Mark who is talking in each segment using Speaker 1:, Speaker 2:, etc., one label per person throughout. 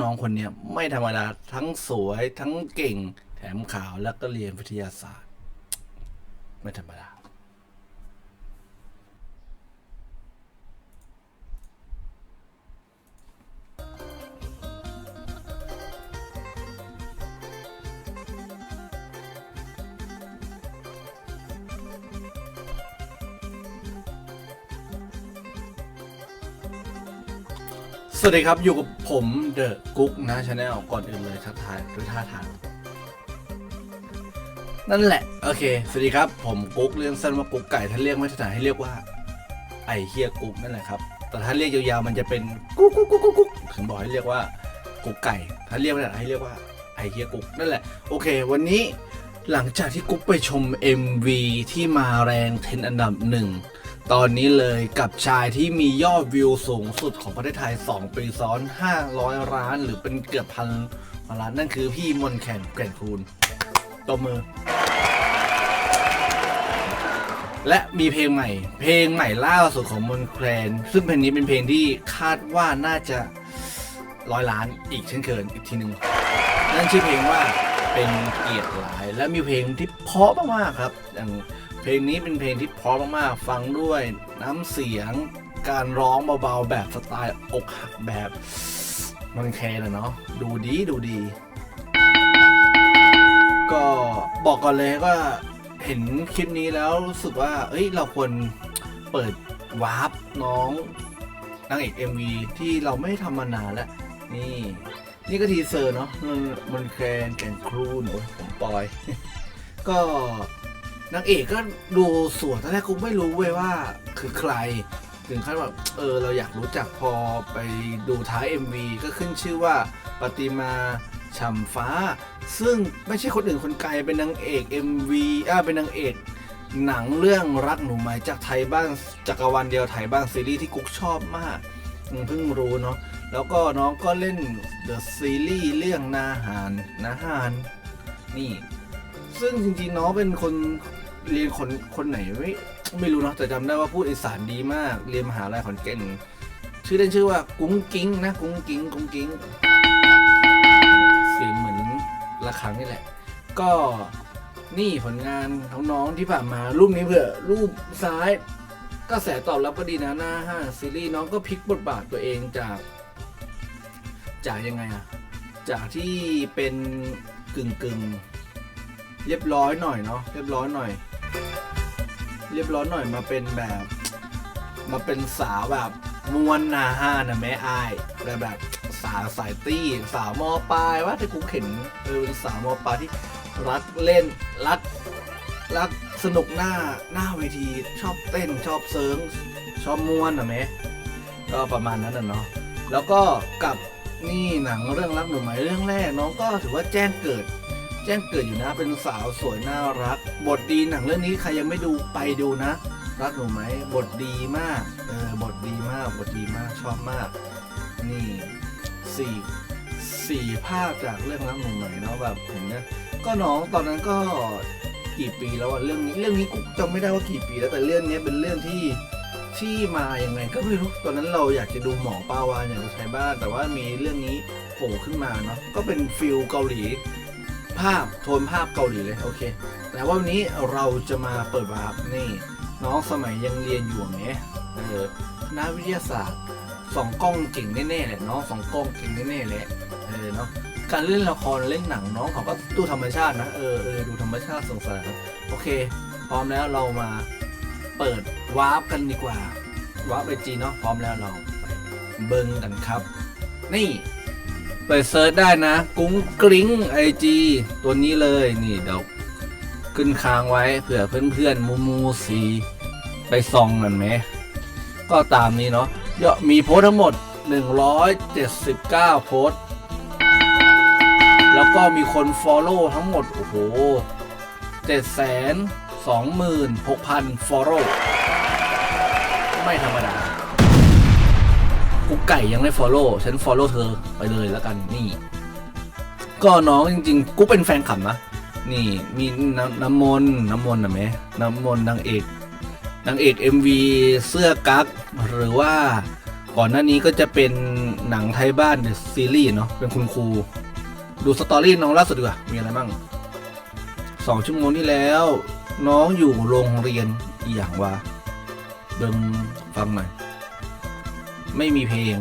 Speaker 1: น้องคนเนี้ยไม่ธรรมดาทั้งสวยทั้งเก่ง แถมขาวแล้วก็เรียนวิทยาศาสตร์ ไม่ธรรมดา วัสดีครับอยู่กับผมเดอะกุ๊กนะชาแนลก่อนอื่นเลยทักทายด้วยท่าทางนั่นแหละ โอเค สวัสดีครับ ผมกุ๊กเรียกสั้นว่ากุ๊กไก่ถ้าเรียกไม่ถนัดให้เรียกว่า ไอเฮียกุ๊กนั่นแหละครับ แต่ถ้าเรียกยาวๆมันจะเป็นกุ๊กกุ๊กกุ๊กกุ๊กถึงบอกให้เรียกว่ากุ๊กไก่ ถ้าเรียกไม่ถนัดให้เรียกว่าไอเฮียกุ๊กนั่นแหละ โอเค วันนี้หลังจากที่กุ๊กไปชม MV ที่มาแรงเทนอันดับหนึ่ง ตอนนี้เลยกับชายที่มียอดวิวสูงสุดของประเทศไทย 2 ปีซ้อน 500ล้าน หรือเป็นเกือบพันล้าน นั่นคือพี่มนแคนแก่นคูณตบมือ และมีเพลงใหม่ เพลงใหม่ล่าสุดของมนแคนซึ่งเพลงนี้เป็นเพลงที่คาดว่าน่าจะร้อยล้านอีกเช่นเคยอีกทีหนึ่งนั่นชื่อเพลงว่าเป็นเกียรติหลาย และมีเพลงที่เพราะมากๆครับอย่าง เพลงนี้เป็นเพลงที่เพราะมากๆ ฟังด้วยน้ำเสียงการร้องเบาๆ แบบสไตล์อกหักแบบมันแคร์นะเนาะดูดีดูดี ก็บอกก่อนเลยว่าเห็นคลิปนี้แล้วรู้สึกว่า เอ้ยเราควรเปิดวาร์ปน้องนางเอก MV ที่เราไม่ทำมานานแล้ว นี่ นี่ก็ทีเซอร์เนาะมันแคนแก่นครูนโอ้ยผมปอย ก็ นางเอกก็ดูสวยตอนแรกกูไม่รู้เว้ยว่าคือใคร ถึงขั้นแบบเออเราอยากรู้จักพอไปดูท้าย MV ก็ขึ้นชื่อว่าปฏิมาฉ่ำฟ้า ซึ่งไม่ใช่คนอื่นคนไกลเป็นนางเอก MV อ่าเป็นนางเอกหนังเรื่องรักหนูไหมจากไทยบ้านจักรวาลเดียวไทยบ้านซีรีส์ที่กุ๊กชอบมากเพิ่งรู้เนาะแล้วก็น้องก็เล่นเดอะซีรีส์เรื่องนาหารนาหารนี่ ซึ่งจริงๆน้องเป็นคนเรียนคนคนไหนไม่ไม่รู้เนาะแต่จำได้ว่าพูดอีสานดีมาก เรียนมหาลัยขอนแก่นชื่อเล่นชื่อว่ากุ้งกิ้งนะกุ้งกิ้งกุ้งกิ้งเสียงเหมือนระฆังนี่แหละ ก็นี่ผลงานของน้องที่ผ่านมารูปนี้เผื่อรูปซ้ายกระแสตอบรับก็ดีนะหน้าห้างซีรีส์น้องก็พลิกบทบาทตัวเองจาก จากยังไงอะจากที่เป็นกึ่งกึ่ง เรียบร้อยหน่อยเนาะเรียบร้อยหน่อย เรียบร้อยหน่อยมาเป็นแบบ มาเป็นสาวแบบมวนนาฮานะแม่อายแต่แบบสาวสายตี้สาวมอปลายว่าที่กูเห็นเออเป็นสาวมอปลายที่รักเล่นรักรักสนุกหน้าหน้าเวทีชอบเต้นชอบเซิร์งชอบม้วนนะแม่ก็ประมาณนั้นนะเนาะแล้วก็กับนี่หนังเรื่องรักหนูไหมเรื่องแรกน้องก็ถือว่าแจ้งเกิด แจ้งเกิดอยู่นะเป็นสาวสวยน่ารัก บทดีหนังเรื่องนี้ใครยังไม่ดูไปดูนะ รักหนูไหมบทดีมากเออบทดีมากบทดีมากชอบมาก นี่สี่สี่ภาพจากเรื่องรักหนูไหมเนาะแบบเห็นนะก็น้องตอนนั้นก็กี่ปีแล้วอะเรื่องนี้เรื่องนี้กูจำไม่ได้ว่ากี่ปีแล้วแต่เรื่องนี้เป็นเรื่องที่ที่มาอย่างไงก็ไม่รู้ตอนนั้นเราอยากจะดูหมอปาวานอยากจะใช้บ้าน แต่ว่ามีเรื่องนี้โผล่ขึ้นมาเนาะก็เป็นฟิลเกาหลี ภาพโทนภาพเกาหลีเลยโอเค แต่ว่าวันนี้เราจะมาเปิดวาร์ปนี่น้องสมัยยังเรียนอยู่ไหมเออคณะวิทยาศาสตร์สองกล้องเก่งแน่ๆแหละน้องสองกล้องเก่งแน่ๆแหละเออเนาะการเล่นละครเล่นหนังน้องเขาก็ดูธรรมชาตินะเออเออดูธรรมชาติสงสารโอเค พร้อมแล้วเรามาเปิดวาร์ปกันดีกว่าวาร์ปไอจีเนาะพร้อมแล้วเราไปเบิ้งกันครับ นี่ ไปเซิร์ชได้นะ กุ้งกริ้งไอจีตัวนี้เลยนี่เดี๋ยวขึ้นค้างไว้เผื่อเพื่อนๆมูมูสีไปส่องกันไหม ก็ตามนี้เนาะเยอะมีโพสทั้งหมด 179 โพสแล้วก็มีคน Follow ทั้งหมด โอ้โห 726,000 Follow ไม่ธรรมดา กูไก่ยังไม่ follow ฉัน follow เธอไปเลยแล้วกันนี่ ก็น้องจริง ๆ กูเป็นแฟนคลับนะนี่มีน้ำน้ำมนต์น้ำมนต์นะไหมน้ำมนต์นางเอกนางเอก MV เสื้อกั๊กหรือว่าก่อนหน้านี้ก็จะเป็นหนังไทยบ้านเดอะซีรีส์เนาะเป็นคุณครู ดูสตอรี่น้องล่าสุดดีกว่ามีอะไรบ้างสองชั่วโมงที่แล้ว น้องอยู่โรงเรียนอย่างวะเดิมฟังหน่อย ไม่มีเพลง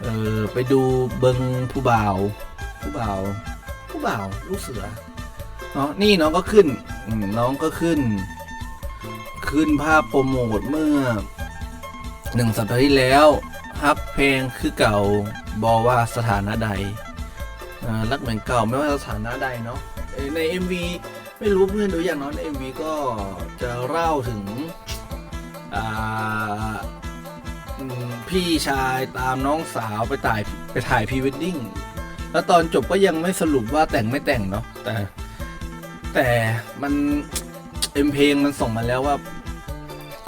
Speaker 1: เออไปดูเบิงผู้บ่าวผู้บ่าวผู้บ่าวลูกเสือเนาะนี่น้องก็ขึ้นน้องก็ขึ้น ขึ้นภาพโปรโมทเมื่อหนึ่งสัปดาห์ที่แล้วฮับเพลงคือเก่าบอว่าสถานะใดรักเหมือนเก่าไม่ว่าสถานะใดเนาะเอ่อใน MV ไม่รู้เพื่อนดูอย่างเนาะใน MV ก็จะเล่าถึงอ่า พี่ชายตามน้องสาวไปถ่ายไปถ่ายพรีเวดดิ้งแล้วตอนจบก็ยังไม่สรุปว่าแต่งไม่แต่งเนาะแต่แต่มันเอ็มเพลงมันส่งมาแล้วว่า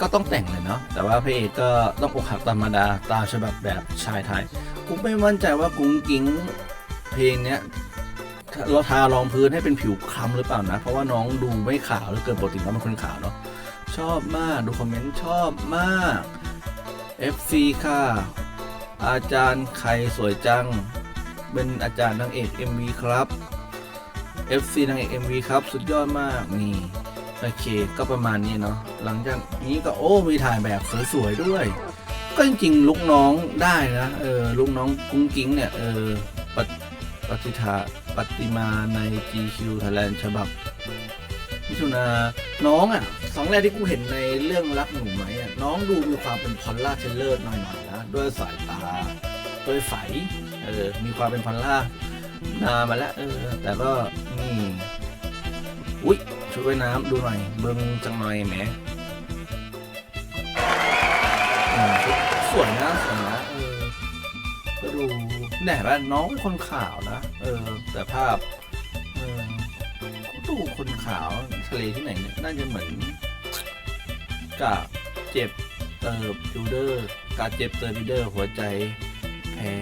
Speaker 1: ก็ต้องแต่งเลยเนาะแต่ว่าพระเอกก็ต้องอกหักธรรมดาตามฉบับแบบชายไทยกูไม่มั่นใจว่ากุ้งกิ้งเพลงเนี้ยเราทารองพื้นให้เป็นผิวคล้ำหรือเปล่านะ เพราะว่าน้องดูไม่ขาวแล้วเกินปกติแล้วมันคนขาวเนาะชอบมากดูคอมเมนต์ชอบมาก FC ค่ะ อาจารย์ใครสวยจัง เป็นอาจารย์นางเอก MV ครับ FC นางเอก MV ครับ สุดยอดมากนี่โอเค ก็ประมาณนี้เนาะหลังจากนี้ก็โอ้มีถ่ายแบบสวยๆด้วย ก็จริงๆลูกน้องได้นะเออลูกน้องกุ้งกิ้งเนี่ยเออปฏิปฏิทาปฏิมาใน GQ Thailand ฉบับมิถุนาน้องอะสองแรกที่กูเห็นในเรื่องรักหนูไหมอะ น้องดูมีความเป็นพอลล่าเชลเลอร์หน่อยๆนะด้วยสายตาด้วยไฝเออมีความเป็นพอลล่านานมาแล้วเออ แต่ก็นี่อุ๊ยชุดว่ายน้ำดูหน่อย เบิ้งจังหน่อยแหมสวยนะสวยนะเออก็ดูแหน่ว่าน้องคนขาวนะเออ แต่ภาพเออก็ดูคนขาวทะเลที่ไหนเนี่ยน่าจะเหมือนกา เจ็บเติบบิวเดอร์ การเจ็บเติบบิวเดอร์ หัวใจ แพ้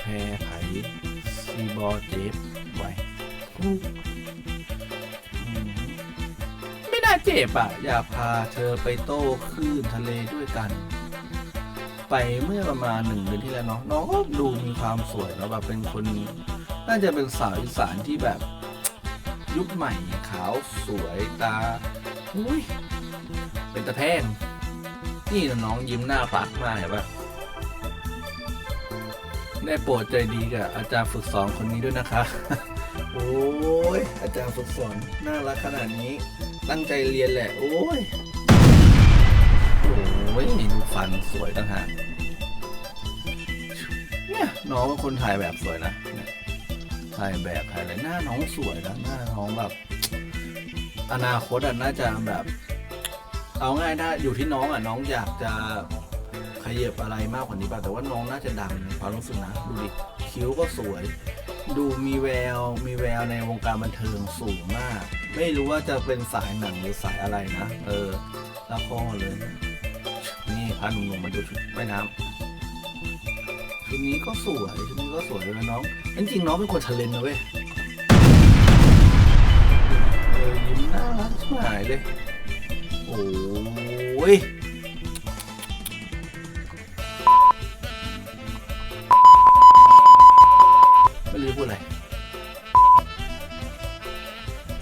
Speaker 1: แพ้ไผซีบอเจ็บไว้ไม่น่าเจ็บอะ อย่าพาเธอไปโต้คลื่นทะเลด้วยกัน ไปเมื่อประมาณหนึ่งเดือนที่แล้วเนาะน้องก็ดูมีความสวยแล้วแบบเป็นคน น่าจะเป็นสาวอีสานที่แบบยุคใหม่ขาวสวยตาอุ้ยเป็นตะแพง นี่น้องยิ้มหน้าปากมากเห็นปะได้โปรดใจดีกับอาจารย์ฝึกสอนคนนี้ด้วยนะคะ โอ้ยอาจารย์ฝึกสอนน่ารักขนาดนี้ ตั้งใจเรียนแหละ โอ้ย โอ้ยดูฟันสวยต่างหากเนี่ยน้องเป็นคนถ่ายแบบสวยนะถ่ายแบบถ่ายอะไรหน้าน้องสวยนะหน้าน้องแบบ อนาคตอะน่าจะแบบ เอาง่ายถ้าอยู่ที่น้องอะน้องอยากจะขยับอะไรมากกว่านี้ป่ะแต่ว่าน้องน่าจะดังความรู้สึกนะดูดิคิ้วก็สวย ดูมีแววมีแววในวงการบันเทิงสูงมาก ไม่รู้ว่าจะเป็นสายหนังหรือสายอะไรนะ เออละครเลย นี่พาหนุ่มๆมาดูชุดว่ายน้ำชุดนี้ก็สวยชุดนี้ก็สวยเลยนะน้องจริงๆน้องเป็นคนทะเลนนะเว้ยเออยิ้มน่ารักชิบหายเลย ไม่รู้พูดอะไร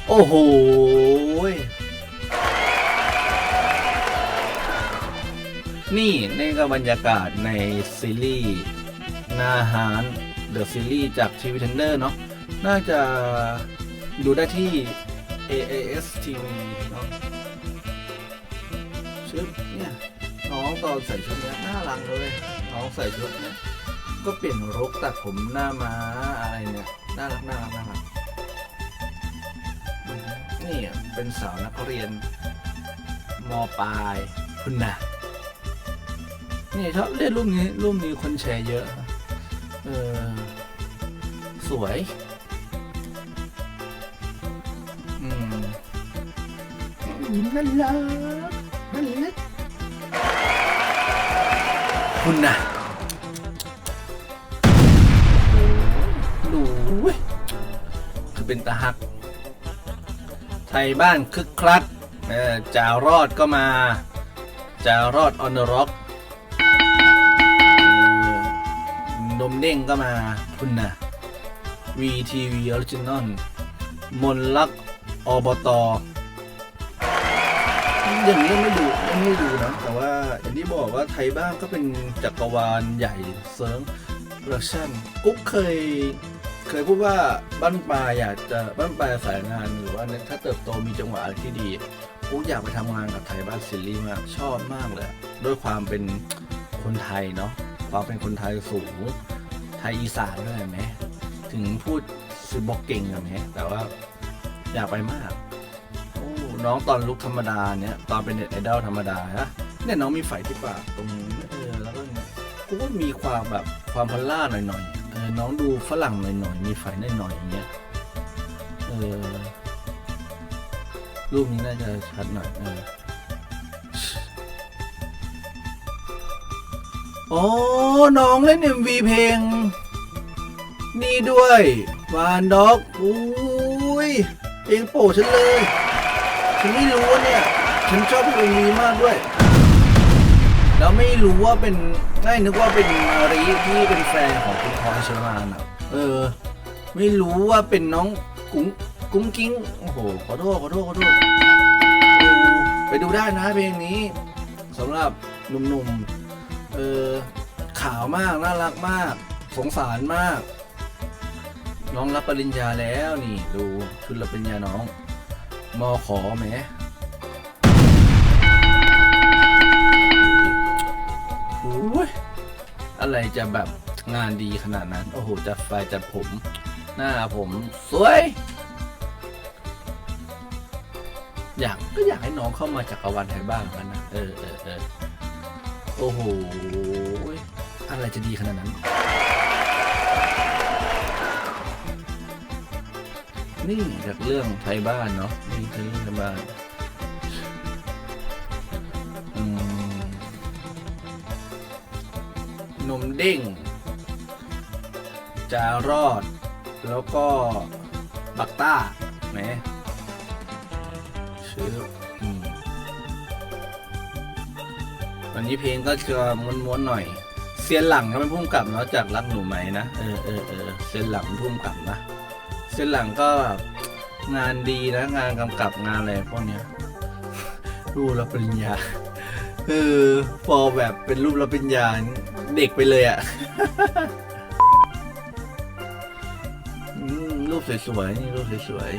Speaker 1: โอ้โหนี่นี่ก็บรรยากาศในซีรีส์นาหารเดอะซีรีส์จากทีวีเทนเดอร์เนาะน่าจะดูได้ที่ AAS TV เนาะ ชุดเนี่ยน้องตอนใส่ชุดเนี้ยน่ารักเลยน้องใส่ชุดเนี้ยก็เปลี่ยนรกตัดผมหน้าม้าอะไรเนี่ยน่ารักน่ารักน่ารักนี่อะเป็นสาวนักเรียนมปลายคุณนะนี่ชอบเล่นรูปนี้รูปนี้คนแชร์เยอะเออสวยอืมน่ารัก คุณนะดูว้ยคือเป็นตาหัก ไทยบ้านคึกคลักเออจารอดก็มาจารอดออนร็อกนมเด้งก็มาคุณนะ VTV Original มนลักอบตอ ย่างนี้ยังไม่ดูยังไม่ดูนะแต่ว่าอย่างที่บอกว่าไทยบ้างก็เป็นจักรวาลใหญ่เซิร์งโปรดักชั่นกุ๊กเคย เคยพูดว่าบ้านปลายอยากจะบ้านปลายสายงานหรือว่าถ้าเติบโตมีจังหวะที่ดีกุ๊กอยากไปทำงานกับไทยบ้านซีรีส์มากชอบมากเลยด้วยความเป็นคนไทยเนาะความเป็นคนไทยสูงไทยอีสานด้วยไหมถึงพูดซือบอกเก่งอะไหมแต่ว่าอยากไปมาก น้องตอนลุกธรรมดาเนี่ยตอนเป็นเน็ตไอดอลธรรมดาฮะเนี่ยน้องมีไฟที่ปากตรงนี้เออแล้วก็เนี่ยกูก็มีความแบบความพลล่าหน่อยๆเออน้องดูฝรั่งหน่อยๆมีไฟหน่อยๆอย่างเงี้ยเออรูปนี้น่าจะชัดหน่อยเออโอ้น้องเล่น MV เพลง นี่ด้วยวานด็อกอุ้ยเพลงโปรดฉันเลย ฉันไม่รู้ว่าเนี่ย ฉันชอบเพลงนี้มากด้วย แล้วไม่รู้ว่าเป็นง่ายนึกว่าเป็นมารีที่เป็นแฟนของคุณพลอยเชอร์มานอะเออ ไม่รู้ว่าเป็นน้องกุ้งกุ้งกิ้งโอ้โหขอโทษขอโทษขอโทษไปดูได้นะเพลงนี้สำหรับหนุ่มๆเออขาวมากน่ารักมาก สงสารมาก น้องรับปริญญาแล้วนี่ ดูชุดรับปริญญาน้อง มอขอแหมโอ้ยอะไรจะแบบงานดีขนาดนั้น โอ้โหจัดไฟจัดผม หน้าผมสวย อยากก็อยากให้น้องเข้ามาจักรวาลไทยบ้างกันนะเออเออเออโอ้โหอะไรจะดีขนาดนั้น นี่จากเรื่องไทยบ้านเนาะนี่คือเรื่องไทยบ้านอืมนมเด้ง จารอด แล้วก็บักต้าแหมชื่อวันนี้เพลงก็จะม้วนๆหน่อยเซียนหลังเขาเป็นพุ่มกลับเนาะจากรักหนูไหมนะ เออเออเออเซียนหลังพุ่มกลับนะ เส้นหลังก็แบบงานดีนะ งานกำกับงานอะไรพวกเนี้ยรูปรับปริญญาเออพอแบบเป็นรูปรับปริญญาเด็กไปเลยอะ่ะรูปสวยๆนี่รูปสวย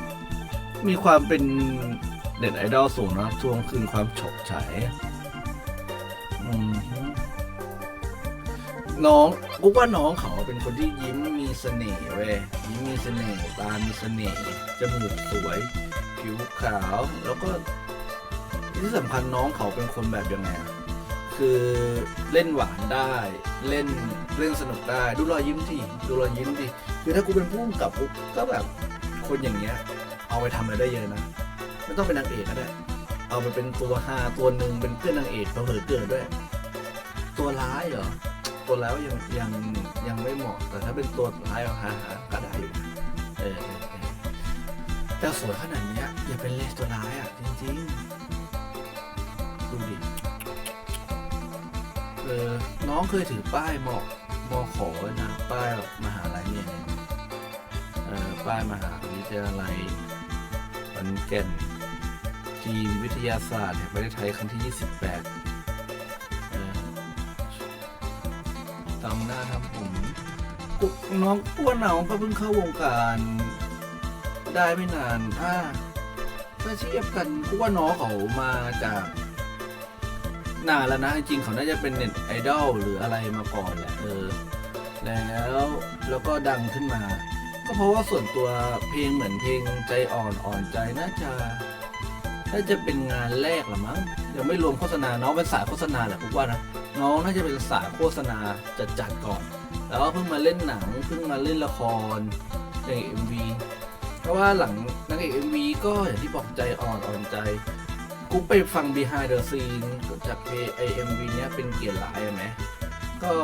Speaker 1: ๆมีความเป็นเด็ดไอดอลสูงนะทวงคืนความฉกฉาย น้องกูว่าน้องเขาเป็นคนที่ยิ้มมีเสน่ห์เว้ยยิ้มมีเสน่ห์ตา มีเสน่ห์จมูกสวย ผิวขาวแล้วก็ที่สำคัญน้องเขาเป็นคนแบบยังไงอะคือเล่นหวานได้เล่นเล่นสนุกได้ ดูรอยยิ้มที่ดูรอยยิ้มดิคือถ้ากูเป็นผู้กำกับกูก็แบบคนอย่างเงี้ย เอาไปทำอะไรได้เยอะนะไม่ต้องเป็นนางเอกก็ได้เอาไปเป็นตัวฮาตัวหนึ่งเป็นเพื่อนนางเอกเผลอๆเกิดด้วย ตัวร้ายเหรอ ตัวร้ายยังยังยังไม่เหมาะ แต่ถ้าเป็นตัวร้ายเอาฮาก็ได้อยู่เออเออเออแต่สวยขนาดนี้อย่าเป็นเลสตัวร้ายอะ จริงๆ ดูดิเออน้องเคยถือป้ายบอกมอขอไว้นะป้ายแบบมหาลัยเนี่ยเออป้ายมหาวิทยาลัยขอนแก่นทีมวิทยาศาสตร์แห่งประเทศไทยครั้งที่ 28 ตำหน้าทำผมกุ๊กน้องอ้วนน้องก็เพิ่งเข้าวงการได้ไม่นานถ้าถ้าเทียบกันกูว่าน้องเขามาจากนานแล้วนะจริงเขาน่าจะเป็นเน็ตไอดอลหรืออะไรมาก่อนแหละเออแล้วแล้วก็ดังขึ้นมา ก็เพราะว่าส่วนตัวเพลงเหมือนเพลงใจอ่อนอ่อนใจน่าจะน่าจะเป็นงานแรกละมั้ง ยังไม่รวมโฆษณาน้องเป็นสายโฆษณาแหละผมว่านะน้องน่าจะเป็นสายโฆษณาจัดๆก่อน แล้วก็เพิ่งมาเล่นหนังเพิ่งมาเล่นละครในเอ็มวีเพราะว่าหลังนางเอกเอ็มวีก็อย่างที่บอกใจอ่อนอ่อนใจกูไปฟัง behind the scene จากเพไอเอ็มวีเนี้ยเป็นเกียรติหลายไหมก็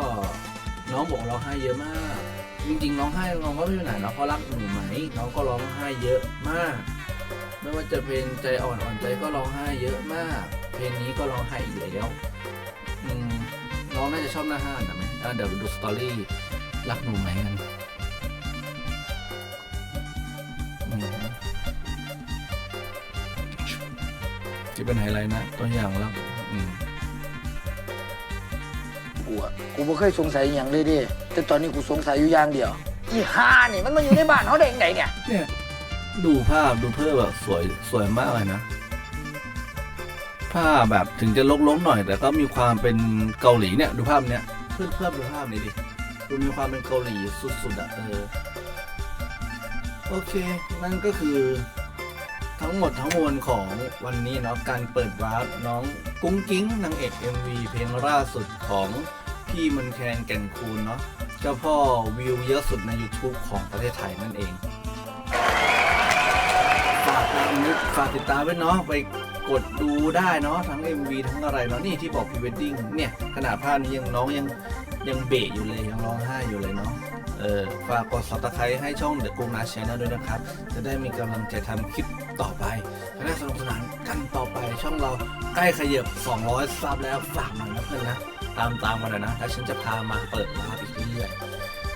Speaker 1: น้องบอกร้องไห้เยอะมาก จริงๆร้องไห้น้องก็ไม่เป็นไรเนาะเพราะรักหนูไหม น้องก็ร้องไห้เยอะมาก ไม่ว่าจะเป็นใจอ่อนอ่อนใจก็ร้องไห้เยอะมาก เพลงนี้ก็ร้องไห้อีกแล้วอืมน้องน่าจะชอบหน้าห้านนะไหมอะเดี๋ยวดูสตอรี่รักหนูไหมกันอืมที่เป็นไฮไลท์นะตัวอย่างแล้วอืม
Speaker 2: กูอะกูบ่เคยสงสัยอหย่างเลยเดิแต่ตอนนี้กูสงสัยอยู่อย่างเดียว อีฮานี่มันมาอยู่ในบ้านเขาได้ยังไงเนี่ย
Speaker 1: เนี่ย ดูภาพดูเพื่อแบบสวยสวยมากเลยนะ ภาพแบบถึงจะลกๆหน่อย แต่ก็มีความเป็นเกาหลีเนี่ยดูภาพเนี้ยเพื่อนเพื่อนดูภาพนี้ดิดูมีความเป็นเกาหลีสุดๆอะเออโอเค นั่นก็คือทั้งหมดทั้งมวลของวันนี้เนาะการเปิดวาร์ปน้องกุ้งกิ้งนางเอก MV เพลงล่าสุดของพี่มันแคนแก่นคูณเนาะเจ้าพ่อวิวเยอะสุดใน YouTube ของประเทศไทยนั่นเอง ฝากตามนึกฝากติดตามไว้เนาะไป กดดูได้เนาะทั้ง MV ทั้งอะไรเนาะนี่ที่บอกพรีเวดดิ้งเนี่ยขนาดภาพนี้ยังน้องยังยังเบะอยู่เลยยังร้องไห้อยู่เลยเนาะเออฝากกด subscribe ให้ช่องเดอะกุ้งนาชแนลด้วยนะครับ จะได้มีกำลังใจทำคลิปต่อไปจะได้สนุกสนานกันต่อไปช่องเราใกล้ขยับ 200 ซับแล้วฝากหน่อยนะเพื่อนนะ ตามตามมาเลยนะ แล้วฉันจะพามาเปิดร้านอีกเรื่อย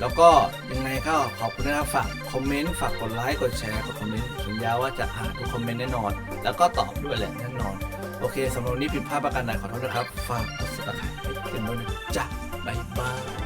Speaker 1: แล้วก็ยังไงก็ขอบคุณนะครับฝากคอมเมนต์ฝากกดไลค์กดแชร์กดคอมเมนต์สัญญาว่าจะอ่านทุกคอมเมนต์แน่นอน แล้วก็ตอบด้วยแหละแน่นอน โอเคสำหรับวันนี้ผิดพลาดประการใดขอโทษนะครับ ฝากกดติดตามให้เพื่อนด้วยนะจ๊ะบ๊ายบาย